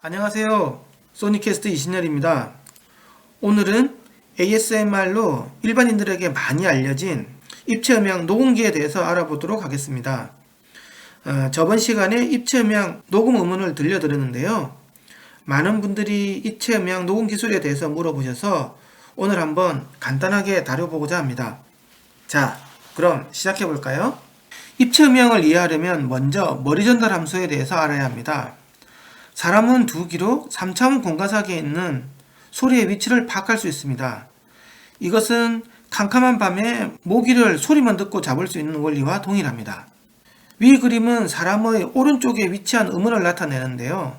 안녕하세요. 소니캐스트 이신열입니다. 오늘은 ASMR로 일반인들에게 많이 알려진 입체음향 녹음기에 대해서 알아보도록 하겠습니다. 어, 저번 시간에 입체음향 녹음 음원을 들려드렸는데요. 많은 분들이 입체음향 녹음 기술에 대해서 물어보셔서 오늘 한번 간단하게 다뤄보고자 합니다. 자, 그럼 시작해 볼까요? 입체음향을 이해하려면 먼저 머리 전달 함수에 대해서 알아야 합니다. 사람은 두 귀로 3차원 공간사기에 있는 소리의 위치를 파악할 수 있습니다. 이것은 캄캄한 밤에 모기를 소리만 듣고 잡을 수 있는 원리와 동일합니다. 위 그림은 사람의 오른쪽에 위치한 음원을 나타내는데요.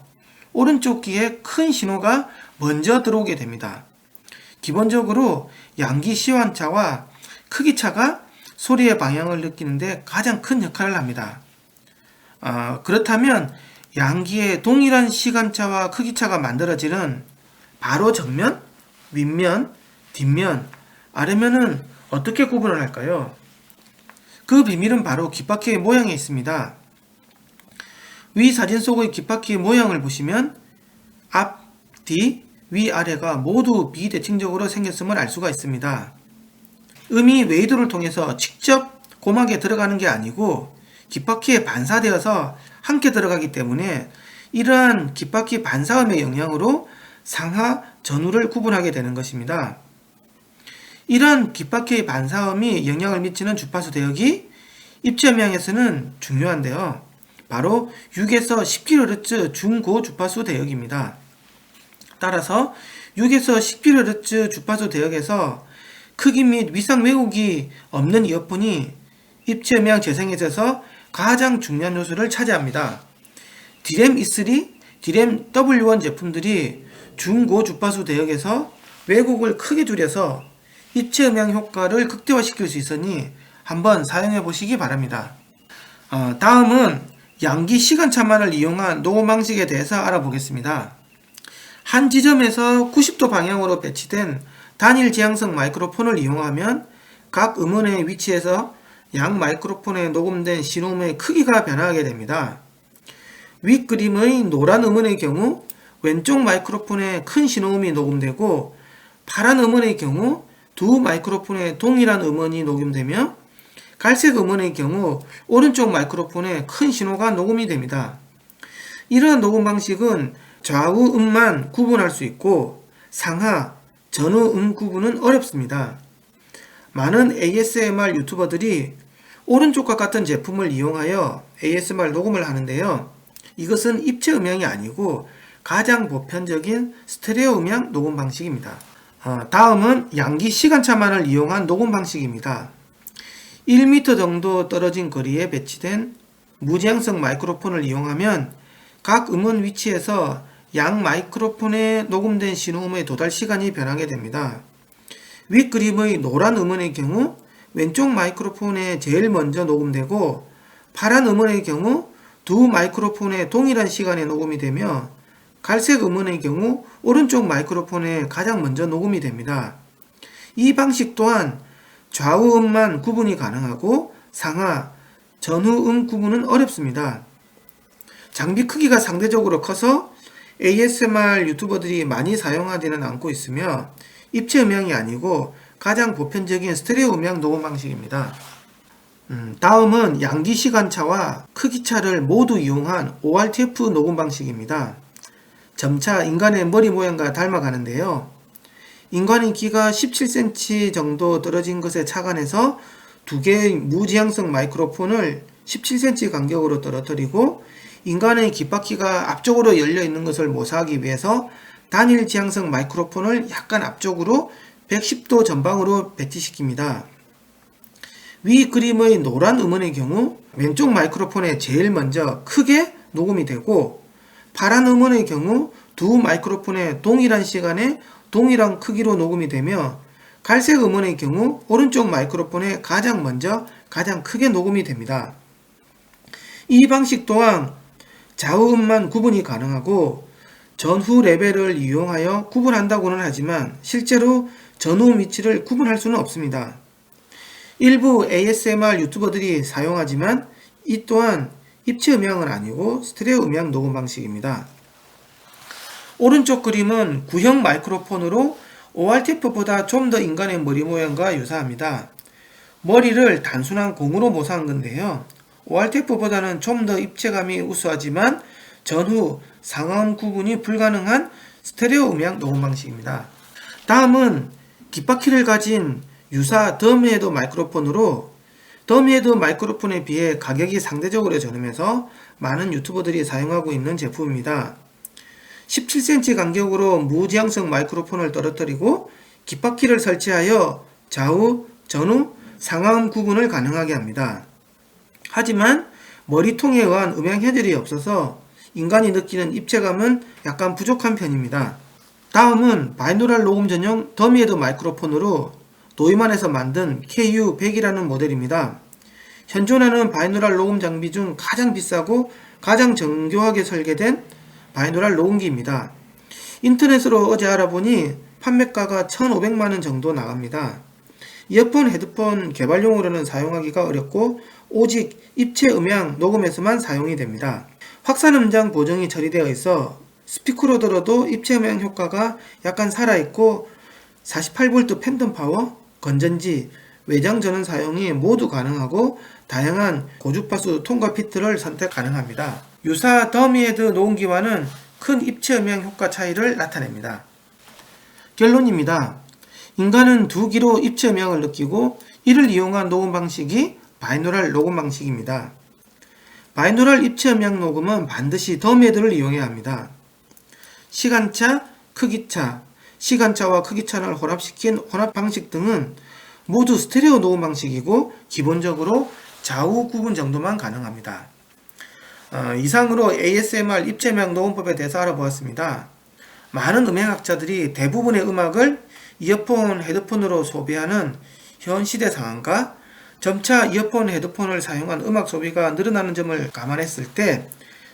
오른쪽 귀에 큰 신호가 먼저 들어오게 됩니다. 기본적으로 양기 시환차와 크기차가 소리의 방향을 느끼는데 가장 큰 역할을 합니다. 어, 그렇다면 양기의 동일한 시간차와 크기차가 만들어지는 바로 정면, 윗면, 뒷면, 아래면은 어떻게 구분을 할까요? 그 비밀은 바로 귓바퀴의 모양에 있습니다. 위 사진 속의 귓바퀴의 모양을 보시면 앞, 뒤, 위, 아래가 모두 비대칭적으로 생겼음을 알 수가 있습니다. 음이 웨이도를 통해서 직접 고막에 들어가는 게 아니고 귓바퀴에 반사되어서 함께 들어가기 때문에 이러한 귓바퀴 반사음의 영향으로 상하, 전후를 구분하게 되는 것입니다. 이러한 귓바퀴의 반사음이 영향을 미치는 주파수 대역이 입체 음향에서는 중요한데요. 바로 6에서 10kHz 중고 주파수 대역입니다. 따라서 6에서 10kHz 주파수 대역에서 크기 및 위상 왜곡이 없는 이어폰이 입체음향 재생에 있어서 가장 중요한 요소를 차지합니다. 디램 E3, 디램 W1 제품들이 중고 주파수 대역에서 왜곡을 크게 줄여서 입체 음향 효과를 극대화시킬 수 있으니 한번 사용해 보시기 바랍니다. 어, 다음은 양기 시간차만을 이용한 녹음 방식에 대해서 알아보겠습니다. 한 지점에서 90도 방향으로 배치된 단일 지향성 마이크로폰을 이용하면 각 음원의 위치에서 양 마이크로폰에 녹음된 신호음의 크기가 변화하게 됩니다. 윗 그림의 노란 음원의 경우 왼쪽 마이크로폰에 큰 신호음이 녹음되고 파란 음원의 경우 두 마이크로폰에 동일한 음원이 녹음되며 갈색 음원의 경우 오른쪽 마이크로폰에 큰 신호가 녹음이 됩니다. 이러한 녹음 방식은 좌우 음만 구분할 수 있고 상하, 전후 음 구분은 어렵습니다. 많은 ASMR 유튜버들이 오른쪽과 같은 제품을 이용하여 ASMR 녹음을 하는데요. 이것은 입체 음향이 아니고 가장 보편적인 스테레오 음향 녹음 방식입니다. 어, 다음은 양기 시간차만을 이용한 녹음 방식입니다. 1m 정도 떨어진 거리에 배치된 무지향성 마이크로폰을 이용하면 각 음원 위치에서 양 마이크로폰에 녹음된 신호음의 도달 시간이 변하게 됩니다. 윗 그림의 노란 음원의 경우 왼쪽 마이크로폰에 제일 먼저 녹음되고 파란 음원의 경우 두 마이크로폰에 동일한 시간에 녹음이 되며 갈색 음원의 경우 오른쪽 마이크로폰에 가장 먼저 녹음이 됩니다. 이 방식 또한 좌우 음만 구분이 가능하고 상하, 전후 음 구분은 어렵습니다. 장비 크기가 상대적으로 커서 ASMR 유튜버들이 많이 사용하지는 않고 있으며 입체 음향이 아니고 가장 보편적인 스테레오 음향 녹음 방식입니다. 음, 다음은 양기 시간차와 크기차를 모두 이용한 ORTF 녹음 방식입니다. 점차 인간의 머리 모양과 닮아가는데요. 인간의 귀가 17cm 정도 떨어진 것에 착안해서 두 개의 무지향성 마이크로폰을 17cm 간격으로 떨어뜨리고 인간의 귓바퀴가 앞쪽으로 열려 있는 것을 모사하기 위해서 단일 지향성 마이크로폰을 약간 앞쪽으로 110도 전방으로 배치시킵니다. 위 그림의 노란 음원의 경우 왼쪽 마이크로폰에 제일 먼저 크게 녹음이 되고 파란 음원의 경우 두 마이크로폰에 동일한 시간에 동일한 크기로 녹음이 되며 갈색 음원의 경우 오른쪽 마이크로폰에 가장 먼저 가장 크게 녹음이 됩니다. 이 방식 또한 좌우음만 구분이 가능하고 전후 레벨을 이용하여 구분한다고는 하지만 실제로 전후 위치를 구분할 수는 없습니다. 일부 ASMR 유튜버들이 사용하지만 이 또한 입체 음향은 아니고 스테레오 음향 녹음 방식입니다. 오른쪽 그림은 구형 마이크로폰으로 ORTF보다 좀 더 인간의 머리 모양과 유사합니다. 머리를 단순한 공으로 모사한 건데요. ORTF보다는 좀 더 입체감이 우수하지만 전후 상하음 구분이 불가능한 스테레오 음향 녹음 방식입니다. 다음은 깃바퀴를 가진 유사 더미헤드 마이크로폰으로 더미헤드 마이크로폰에 비해 가격이 상대적으로 저렴해서 많은 유튜버들이 사용하고 있는 제품입니다. 17cm 간격으로 무지향성 마이크로폰을 떨어뜨리고 깃바퀴를 설치하여 좌우, 전후, 상하음 구분을 가능하게 합니다. 하지만 머리통에 의한 음향 해결이 없어서 인간이 느끼는 입체감은 약간 부족한 편입니다. 다음은 바이노랄 녹음 전용 더미헤드 마이크로폰으로 도이만에서 만든 KU100이라는 모델입니다. 현존하는 바이노랄 녹음 장비 중 가장 비싸고 가장 정교하게 설계된 바이노랄 녹음기입니다. 인터넷으로 어제 알아보니 판매가가 1,500만원 정도 나갑니다. 이어폰, 헤드폰 개발용으로는 사용하기가 어렵고 오직 입체 음향 녹음에서만 사용이 됩니다. 확산 음장 보정이 처리되어 있어 스피커로 들어도 입체 음향 효과가 약간 살아있고 48V 팬덤 파워, 건전지, 외장 전원 사용이 모두 가능하고 다양한 고주파수 통과 피트를 선택 가능합니다. 유사 더미헤드 녹음기와는 큰 입체 음향 효과 차이를 나타냅니다. 결론입니다. 인간은 두 기로 입체 음향을 느끼고 이를 이용한 녹음 방식이 바이노랄 녹음 방식입니다. 바이노랄 입체 음향 녹음은 반드시 더미헤드를 이용해야 합니다. 시간차, 크기차, 시간차와 크기차를 혼합시킨 혼합 방식 등은 모두 스테레오 녹음 방식이고 기본적으로 좌우 구분 정도만 가능합니다. 어, 이상으로 ASMR 입체명 녹음법에 대해서 알아보았습니다. 많은 음향학자들이 대부분의 음악을 이어폰, 헤드폰으로 소비하는 현 시대 상황과 점차 이어폰, 헤드폰을 사용한 음악 소비가 늘어나는 점을 감안했을 때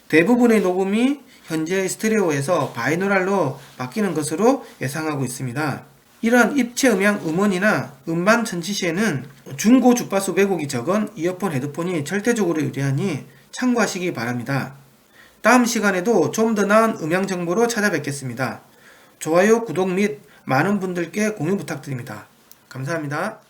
대부분의 녹음이 현재 스테레오에서 바이노랄로 바뀌는 것으로 예상하고 있습니다. 이러한 입체 음향 음원이나 음반 전치 시에는 중고 주파수 왜곡이 적은 이어폰, 헤드폰이 절대적으로 유리하니 참고하시기 바랍니다. 다음 시간에도 좀 더 나은 음향 정보로 찾아뵙겠습니다. 좋아요, 구독 및 많은 분들께 공유 부탁드립니다. 감사합니다.